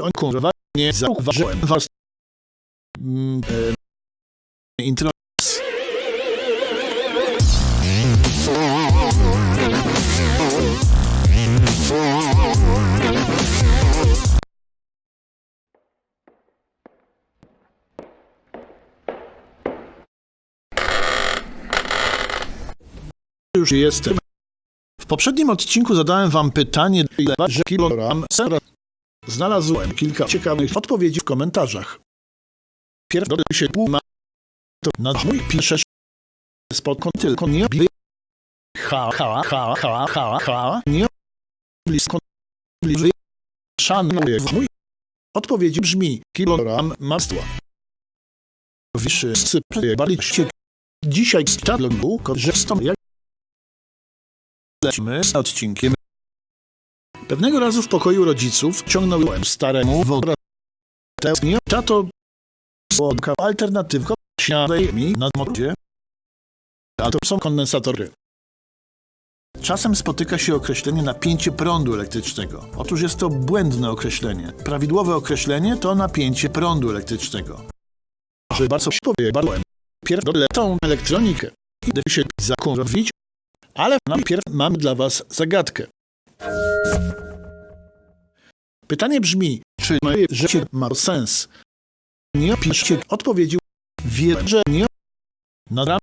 on kurwa nie zauważyłem was. Mm, e, intro. Już jestem. W poprzednim odcinku zadałem wam pytanie, ile waży kilogram. Znalazłem kilka ciekawych odpowiedzi w komentarzach. Pierdolę się pół ma... To na mój piszesz spod tylko nie bli... Ha, ha, ha, ha, ha, ha, nie blisko bliżej szanuję mój odpowiedzi brzmi kilogram masła. Wszyscy przejebali się dzisiaj z dialogu, że stąd jak lecimy z odcinkiem. Pewnego razu w pokoju rodziców ciągnąłem staremu wodra. Tęsknię, tato słodka alternatywka śniadaj mi na mordzie. A to są kondensatory. Czasem spotyka się określenie napięcie prądu elektrycznego. Otóż jest to błędne określenie. Prawidłowe określenie to napięcie prądu elektrycznego. Że bardzo się powiebałem. Pierdolę tą elektronikę. Idę się zakurwić, ale najpierw mam dla was zagadkę. Pytanie brzmi, czy moje życie ma sens? Nie piszcie odpowiedził, wie, że nie. Nadam